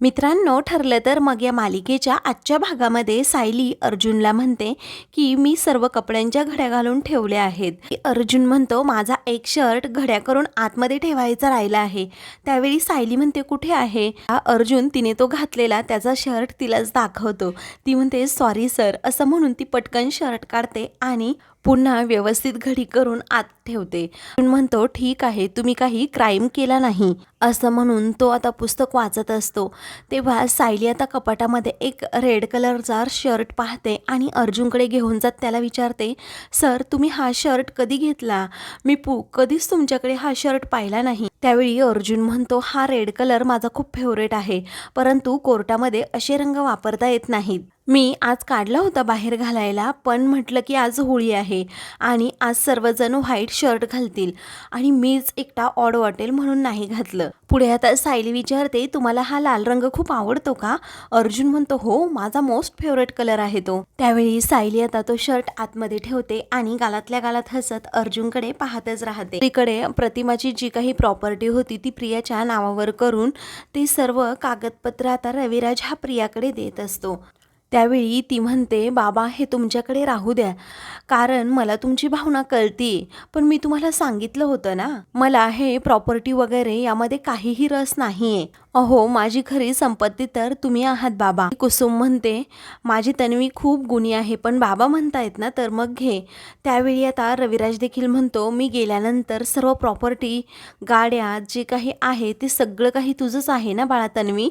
मित्रांनो ठरलं तर मग या मालिकेच्या आजच्या भागामध्ये सायली अर्जुनला म्हणते की मी सर्व कपड्यांच्या घड्या घालून ठेवल्या आहेत. अर्जुन म्हणतो माझा एक शर्ट घड्या करून आतमध्ये ठेवायचा राहिला आहे. त्यावेळी सायली म्हणते कुठे आहे? हा अर्जुन तिने तो घातलेला त्याचा शर्ट तिलाच दाखवतो. ती म्हणते सॉरी सर. असं म्हणून ती पटकन शर्ट काढते आणि पुन्हा व्यवस्थित घडी करून आत ठेवते. म्हणतो ठीक आहे तुम्ही काही क्राईम केला नाही. असं म्हणून तो आता पुस्तक वाचत असतो. तेव्हा सायली आता कपाटामध्ये एक रेड कलरचा शर्ट पाहते आणि अर्जुनकडे घेऊन जात त्याला विचारते सर तुम्ही हा शर्ट कधी घेतला? मी पू कधीच तुमच्याकडे हा शर्ट पाहिला नाही. त्यावेळी अर्जुन म्हणतो हा रेड कलर माझा खूप फेवरेट आहे परंतु कोर्टामध्ये असे रंग वापरता येत नाहीत. मी आज काढला होता बाहेर घालायला पण म्हटलं की आज होळी आहे आणि आज सर्वजण व्हाईट शर्ट घालतील आणि मीच एकटा ऑड वाटेल म्हणून नाही घातलं. पुढे आता सायली विचारते तुम्हाला हा लाल रंग खूप आवडतो का? अर्जुन म्हणतो हो माझा मोस्ट फेवरेट कलर आहे तो. त्यावेळी सायली आता तो शर्ट आतमध्ये ठेवते आणि गालातल्या गालात हसत अर्जुनकडे पाहतच राहते. तिकडे प्रतिमाची जी काही प्रॉपर्टी होती ती प्रियाच्या नावावर करून ते सर्व कागदपत्र आता रविराज हा प्रियाकडे देत असतो. त्यावेळी ती म्हणते बाबा हे तुमच्याकडे राहू द्या. कारण मला तुमची भावना कळती. पण मी तुम्हाला सांगितलं होतं ना मला हे प्रॉपर्टी वगैरे यामध्ये काहीही रस नाहीये. अहो माझी खरी संपत्ती तर तुम्ही आहात बाबा. कुसुम म्हणते माझी तन्वी खूप गुणी आहे पण बाबा म्हणतायत ना तर मग घे. त्यावेळी आता रविराज देखील म्हणतो मी गेल्यानंतर सर्व प्रॉपर्टी गाड्या जे काही आहे ते सगळं काही तुझंच आहे ना बाळा तन्वी?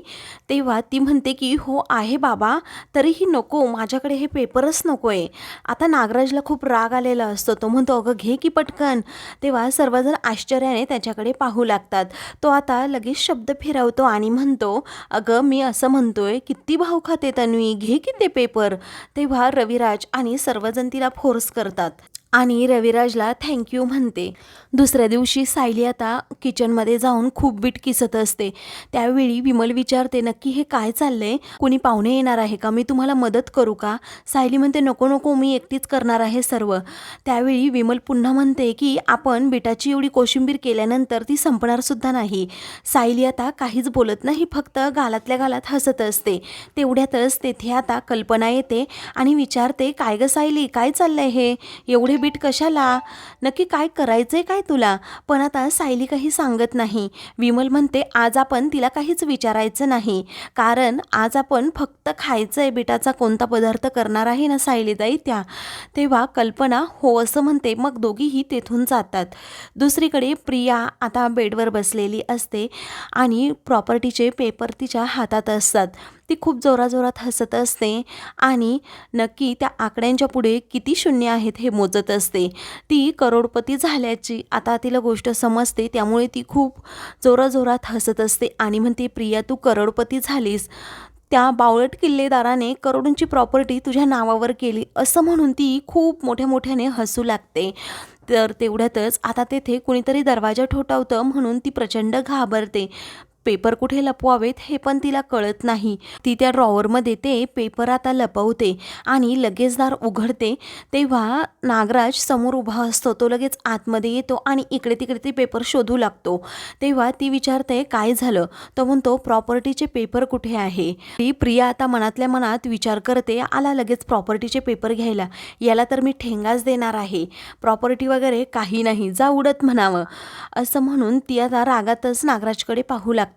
तेव्हा ती म्हणते की हो आहे बाबा. तरीही नको माझ्याकडे हे पेपरच नको आहे आता नागराजला खूप राग आलेला असतो. तो म्हणतो अगं घे की पटकन. तेव्हा सर्वजण आश्चर्याने त्याच्याकडे पाहू लागतात. तो आता लगेच शब्द फिरवतो आणि म्हणतो अगं मी असं म्हणतोय किती भाव खाते तन्वी? घे की ते पेपर तेव्हा रविराज आणि सर्वजण तिला फोर्स करतात. आणि रविराजला थँक्यू म्हणते. दुसऱ्या दिवशी सायली आता किचनमध्ये जाऊन खूप बीट किसत असते. त्यावेळी विमल विचारते नक्की हे काय चाललंय? कुणी पाहुणे येणार आहे का? मी तुम्हाला मदत करू का? सायली म्हणते नको नको मी एकटीच करणार आहे सर्व. त्यावेळी विमल पुन्हा म्हणते की आपण बिटाची एवढी कोशिंबीर केल्यानंतर ती संपणारसुद्धा नाही. सायली आता काहीच बोलत नाही फक्त गालातल्या गालात हसत असते. तेवढ्यातच तेथे आता कल्पना येते आणि विचारते काय ग सायली? काय चाललंय हे? एवढे बीट कशाला? नक्की काय करायचं आहे काय तुला? पण आता सायली काही सांगत नाही. विमल म्हणते आज आपण तिला काहीच विचारायचं नाही. कारण आज आपण फक्त खायचं आहे बिटाचा कोणता पदार्थ करणार आहे ना सायलीताई त्या? तेव्हा कल्पना हो असं म्हणते मग दोघीही तेथून जातात. दुसरीकडे प्रिया आता बेडवर बसलेली असते आणि प्रॉपर्टीचे पेपर तिच्या हातात असतात. ती खूप जोराजोरात हसत असते आणि नक्की त्या आकड्यांच्या पुढे किती शून्य आहेत हे मोजत असते. ती करोडपती झाल्याची आता तिला गोष्ट समजते त्यामुळे ती खूप जोराजोरात हसत असते आणि म्हणते प्रिया तू करोडपती झालीस. त्या बावळट किल्लेदाराने करोडोंची प्रॉपर्टी तुझ्या नावावर केली. असं म्हणून ती खूप मोठ्या मोठ्याने हसू लागते. तर तेवढ्यातच आता तेथे कुणीतरी दरवाजा ठोठावतं म्हणून ती प्रचंड घाबरते. पेपर कुठे लपवावेत हे पण तिला कळत नाही. ती त्या ड्रॉवरमध्ये ते पेपर आता लपवते आणि लगेच दार उघडते. तेव्हा नागराज समोर उभा असतो. तो लगेच आतमध्ये येतो आणि इकडे तिकडे ते पेपर शोधू लागतो. तेव्हा ती विचारते काय झालं? तो म्हणतो प्रॉपर्टीचे पेपर कुठे आहे? ती प्रिया आता मनातल्या मनात विचार करते आला लगेच प्रॉपर्टीचे पेपर घ्यायला. याला तर मी ठेंगाच देणार आहे. प्रॉपर्टी वगैरे काही नाही. जा उडत म्हणावं. असं म्हणून ती आता रागातच नागराजकडे पाहू लागते.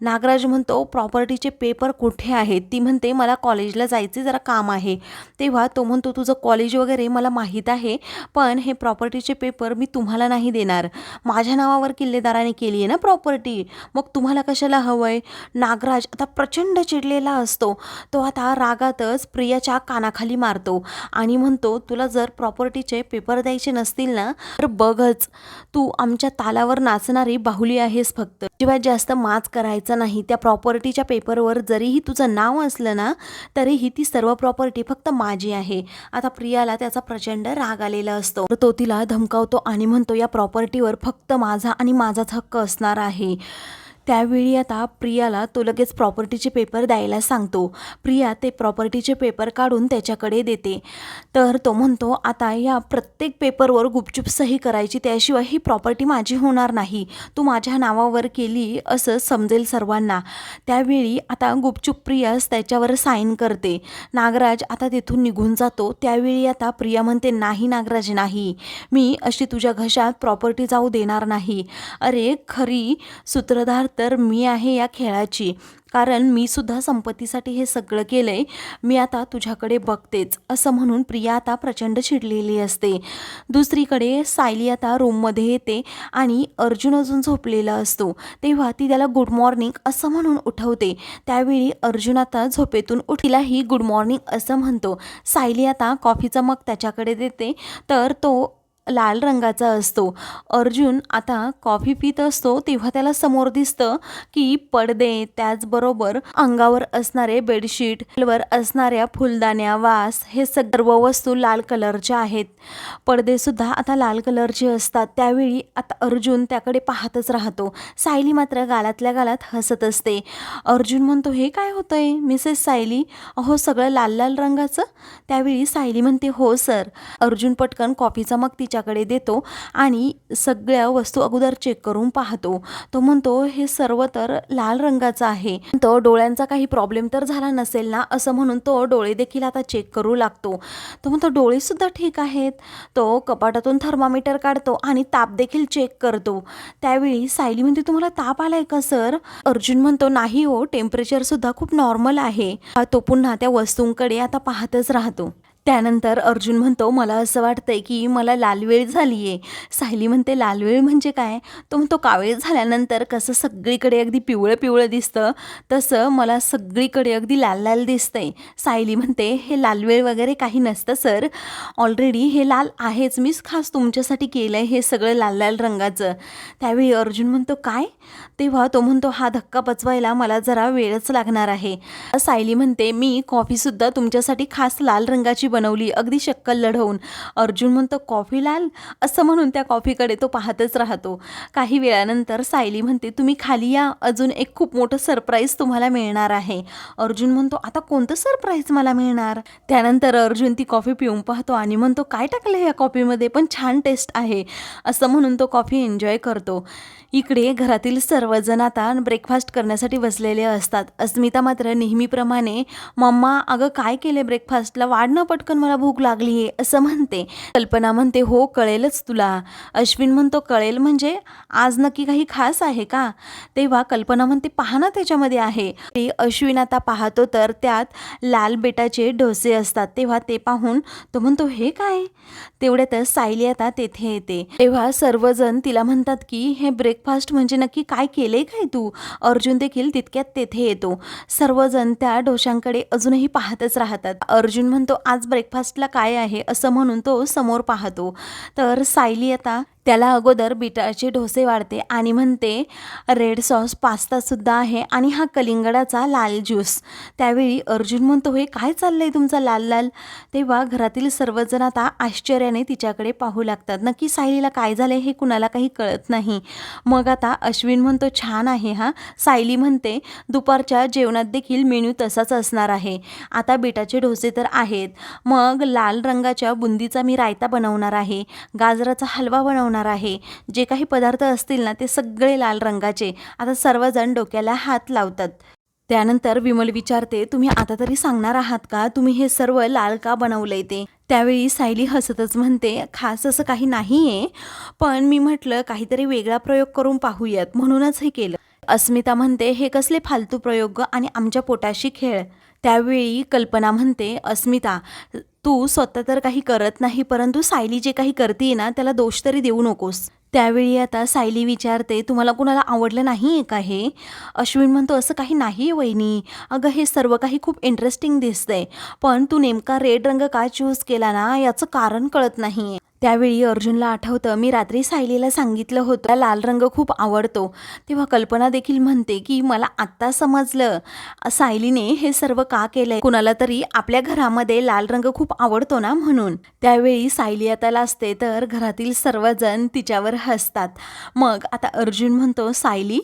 नागराज म्हणतो प्रॉपर्टीचे पेपर कुठे आहेत? ती म्हणते मला कॉलेजला जायचे जरा काम आहे. तेव्हा तो म्हणतो तुझं कॉलेज वगैरे मला माहीत आहे पण हे प्रॉपर्टीचे पेपर मी तुम्हाला नाही देणार. माझ्या नावावर किल्लेदाराने केली आहे ना प्रॉपर्टी मग तुम्हाला कशाला हवं आहे नागराज आता प्रचंड चिडलेला असतो. तो आता रागातच प्रियाच्या कानाखाली मारतो आणि म्हणतो तुला जर प्रॉपर्टीचे पेपर द्यायचे नसतील ना तर बघच. तू आमच्या तालावर नाचणारी बाहुली आहेस फक्त. अजिबात जास्त माच करायचा नाही. त्या प्रॉपर्टीच्या पेपरवर जरीही तुझं नाव असलं ना तरीही ती सर्व प्रॉपर्टी फक्त माझी आहे. आता प्रियाला त्याचा प्रचंड राग आलेला असतो. तर तो तिला धमकावतो आणि म्हणतो या प्रॉपर्टीवर फक्त माझा आणि माझाच हक्क असणार आहे. त्यावेळी आता प्रियाला तो लगेच प्रॉपर्टीचे पेपर द्यायला सांगतो. प्रिया ते प्रॉपर्टीचे पेपर काढून त्याच्याकडे देते. तर तो म्हणतो आता या प्रत्येक पेपरवर गुपचूप सही करायची त्याशिवाय ही प्रॉपर्टी माझी होणार नाही. तू माझ्या नावावर केली असं समजेल सर्वांना. त्यावेळी आता गुपचूप प्रियास त्याच्यावर साईन करते. नागराज आता तिथून निघून जातो. त्यावेळी आता प्रिया म्हणते नाही नागराज नाही. मी अशी तुझ्या घशात प्रॉपर्टी जाऊ देणार नाही. अरे खरी सूत्रधार तर मी आहे या खेळाची. कारण मी सुद्धा संपत्तीसाठी हे सगळं केलंय. मी आता तुझ्याकडे बघतेच. असं म्हणून प्रिया आता प्रचंड चिडलेली असते. दुसरीकडे सायली आता रूममध्ये येते आणि अर्जुन अजून झोपलेला असतो. तेव्हा ती त्याला गुड मॉर्निंग असं म्हणून उठवते. त्यावेळी अर्जुन आता झोपेतून उठीलाही गुड मॉर्निंग असं म्हणतो. सायली आता कॉफीचा मग त्याच्याकडे देते. तर तो लाल रंगाचा असतो. अर्जुन आता कॉफी पित असतो तेव्हा त्याला समोर दिसतं की पडदे त्याचबरोबर अंगावर असणारे बेडशीट वर असणाऱ्या फुलदाण्या वास हे सर्व वस्तू लाल कलरच्या आहेत. पडदेसुद्धा आता लाल कलरचे असतात. त्यावेळी आता अर्जुन त्याकडे पाहतच राहतो. सायली मात्र गालातल्या गालात हसत असते. अर्जुन म्हणतो हे काय होतंय मिसेस सायली? अहो सगळं लाल लाल रंगाचं? त्यावेळी सायली म्हणते हो सर. अर्जुन पटकन कॉफीचा मग तिच्या त्याच्याकडे देतो आणि सगळ्या वस्तू अगोदर चेक करून पाहतो. तो म्हणतो हे सर्व तर लाल रंगाचं आहे. तो डोळ्यांचा काही प्रॉब्लेम तर झाला नसेल ना? असं म्हणून तो डोळे देखील आता चेक करू लागतो. तो म्हणतो डोळेसुद्धा ठीक आहेत. तो कपाटातून थर्मामीटर काढतो आणि ताप देखील चेक करतो. त्यावेळी सायली म्हणते तुम्हाला ताप आलाय का सर? अर्जुन म्हणतो नाही हो टेम्परेचर सुद्धा खूप नॉर्मल आहे. तो पुन्हा त्या वस्तूंकडे आता पाहतच राहतो. त्यानंतर अर्जुन म्हणतो मला असं वाटतंय की मला लालवेळ झाली आहे सायली म्हणते लालवेळ म्हणजे काय? तो म्हणतो कावेळ झाल्यानंतर कसं सगळीकडे अगदी पिवळं पिवळं दिसतं तसं मला सगळीकडे अगदी लाल लाल दिसतंय. सायली म्हणते हे लालवेळ वगैरे काही नसतं सर. ऑलरेडी हे लाल आहेच. मीच खास तुमच्यासाठी केलं आहे हे सगळं लाल लाल रंगाचं. त्यावेळी अर्जुन म्हणतो काय? तेव्हा तो म्हणतो हा धक्का पचवायला मला जरा वेळच लागणार आहे. सायली म्हणते मी कॉफीसुद्धा तुमच्यासाठी खास लाल रंगाची बनवली अगदी शक्कल लढवून. अर्जुन म्हणतो कॉफी लाल? असं म्हणून त्या कॉफीकडे तो पाहतच राहतो. काही वेळानंतर सायली म्हणते तुम्ही खाली या अजून एक खूप मोठं सरप्राईज तुम्हाला मिळणार आहे. अर्जुन म्हणतो आता कोणतं सरप्राईज मला मिळणार? त्यानंतर अर्जुन ती कॉफी पिऊन पाहतो आणि म्हणतो काय टाकलं या कॉफीमध्ये? पण छान टेस्ट आहे. असं म्हणून तो कॉफी एन्जॉय करतो. इकडे घरातील सर्वजण आता ब्रेकफास्ट करण्यासाठी बसलेले असतात. अस्मिता मात्र नेहमीप्रमाणे मम्मा अगं काय केले ब्रेकफास्टला वाढ ना पटकन मला भूक लागली आहे. असं म्हणते. कल्पना म्हणते हो कळेलच तुला. अश्विन म्हणतो कळेल म्हणजे? आज नक्की काही खास आहे का? तेव्हा कल्पना म्हणते पहा ना त्याच्यामध्ये आहे. ते अश्विन आता पाहतो तर त्यात लाल बेटाचे डोसे असतात. तेव्हा ते पाहून तो म्हणतो हे काय? तेवढ्यातच सायली आता तेथे येते. तेव्हा सर्वजण तिला म्हणतात की हे ब्रेक ब्रेकफास्ट म्हणजे नक्की काय केले काय तू? अर्जुन देखील तितक्यात तेथे येतो. सर्वजण त्या डोशांकडे अजूनही पाहतच राहतात. अर्जुन म्हणतो आज ब्रेकफास्टला काय आहे? असं म्हणून तो समोर पाहतो. तर सायली आता त्याला अगोदर बिटाचे डोसे वाढते आणि म्हणते रेड सॉस पास्तासुद्धा आहे आणि हा कलिंगडाचा लाल ज्यूस. त्यावेळी अर्जुन म्हणतो हे काय चाललं आहे तुमचा लाल लाल? तेव्हा घरातील सर्वजण आता आश्चर्याने तिच्याकडे पाहू लागतात. नक्की सायलीला काय झालं हे कुणाला काही कळत नाही. मग आता अश्विन म्हणतो छान आहे हा. सायली म्हणते दुपारच्या जेवणात देखील मेन्यू तसाच असणार आहे. आता बिटाचे डोसे तर आहेत. मग लाल रंगाच्या बुंदीचा मी रायता बनवणार आहे. गाजराचा हलवा बनवणार आहे. जे काही पदार्थ असतील ना ते सगळे लाल रंगाचे. आता सर्वजण डोक्याला हात लावतात. त्यानंतर विमल विचारते तुम्ही आता तरी सांगणार आहात का? तुम्ही हे सर्व लाल का बनवलंय ते? त्यावेळी सायली हसतच म्हणते खास असं काही नाही आहे पण मी म्हटलं काहीतरी वेगळा प्रयोग करून पाहूयात. म्हणूनच हे केलं. अस्मिता म्हणते हे कसले फालतू प्रयोग आणि आमच्या पोटाशी खेळ. त्यावेळी कल्पना म्हणते अस्मिता तू स्वतः तर काही करत नाही परंतु सायली जे काही करते ना त्याला दोष तरी देऊ नकोस. त्यावेळी आता सायली विचारते तुम्हाला कुणाला आवडलं नाही आहे का हे? अश्विन म्हणतो असं काही नाही आहे वहिनी. अगं हे सर्व काही खूप इंटरेस्टिंग दिसतंय. पण तू नेमका रेड रंग का चूज केला ना याचं कारण कळत नाही त्यावेळी अर्जुनला आठवतं मी रात्री सायलीला सांगितलं होतं लाल रंग खूप आवडतो. तेव्हा कल्पना देखील म्हणते की मला आत्ता समजलं. सायलीने हे सर्व का केलंय? कुणाला तरी आपल्या घरामध्ये लाल रंग खूप आवडतो ना म्हणून. त्यावेळी सायली आता लाजते तर घरातील सर्वजण तिच्यावर हसतात. मग आता अर्जुन म्हणतो सायली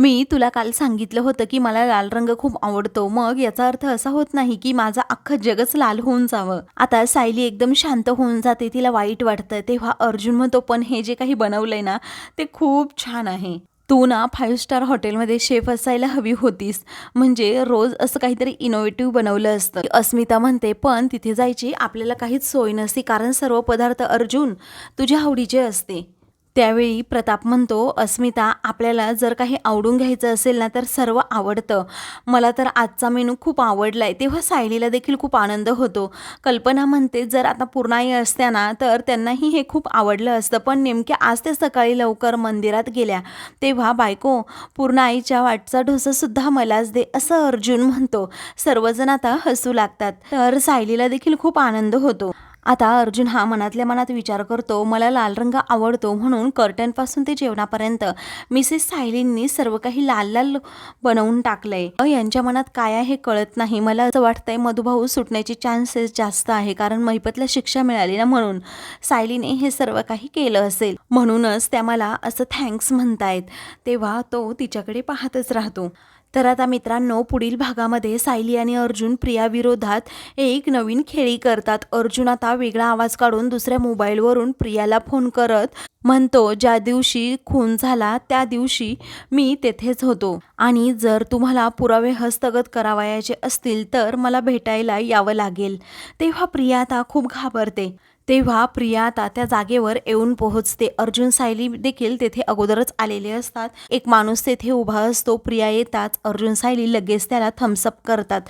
मी तुला काल सांगितलं होतं की मला लाल रंग खूप आवडतो. मग याचा अर्थ असा होत नाही की माझं अख्खं जगच लाल होऊन जावं. आता सायली एकदम शांत होऊन जाते तिला वाईट वाटतं. तेव्हा अर्जुन म्हणतो पण हे जे काही बनवलंय ना ते खूप छान आहे. तू ना फाईव्ह स्टार हॉटेलमध्ये शेफ असायला हवी होतीस. म्हणजे रोज असं काहीतरी इनोव्हेटिव्ह बनवलं असतं. अस्मिता म्हणते पण तिथे जायची आपल्याला काहीच सोय नसते कारण सर्व पदार्थ अर्जुन तुझ्या आवडीचे असते. त्यावेळी प्रताप म्हणतो अस्मिता आपल्याला जर काही आवडून घ्यायचं असेल ना तर सर्व आवडतं. मला तर आजचा मेनू खूप आवडला आहे तेव्हा सायलीला देखील खूप आनंद होतो. कल्पना म्हणते जर आता पूर्णाई असत्या ना तर त्यांनाही हे खूप आवडलं असतं. पण नेमके आज ते सकाळी लवकर मंदिरात गेल्या. तेव्हा बायको पूर्णाईच्या वाटचा ढोसासुद्धा मलाच दे असं अर्जुन म्हणतो. सर्वजण आता हसू लागतात. तर सायलीला देखील खूप आनंद होतो. आता अर्जुन हा मनातल्या मनात विचार करतो मला लाल रंग आवडतो म्हणून कर्टनपासून ते जेवणापर्यंत मिसेस सायलींनी सर्व काही लाल लाल बनवून टाकलंय. यांच्या मनात काय आहे हे कळत नाही. मला असं वाटतंय मधुभाऊ सुटण्याचे चान्सेस जास्त आहे कारण महिपतला शिक्षा मिळाली ना म्हणून. सायलीने हे सर्व काही केलं असेल. म्हणूनच त्या मला असं थँक्स म्हणतायत. तेव्हा तो तिच्याकडे पाहतच राहतो. तर आता मित्रांनो पुढील भागामध्ये सायली आणि अर्जुन प्रियाविरोधात एक नवीन खेळी करतात. अर्जुन आता वेगळा आवाज काढून दुसऱ्या मोबाईलवरून प्रियाला फोन करत म्हणतो ज्या दिवशी खून झाला त्या दिवशी मी तेथेच होतो. आणि जर तुम्हाला पुरावे हस्तगत करावयाचे असतील तर मला भेटायला यावं लागेल. तेव्हा प्रिया आता खूप घाबरते. तेव्हा प्रिया आता त्या जागेवर येऊन पोहोचते. अर्जुन सायली देखील तेथे अगोदरच आलेले असतात. एक माणूस तेथे उभा असतो. प्रिया येताच अर्जुन सायली लगेच त्याला थम्सअप करतात.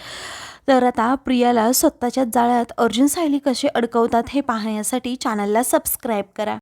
तर आता प्रियाला स्वतःच्या जाळ्यात अर्जुन सायली कसे अडकवतात हे पाहण्यासाठी चॅनलला सबस्क्राईब करा.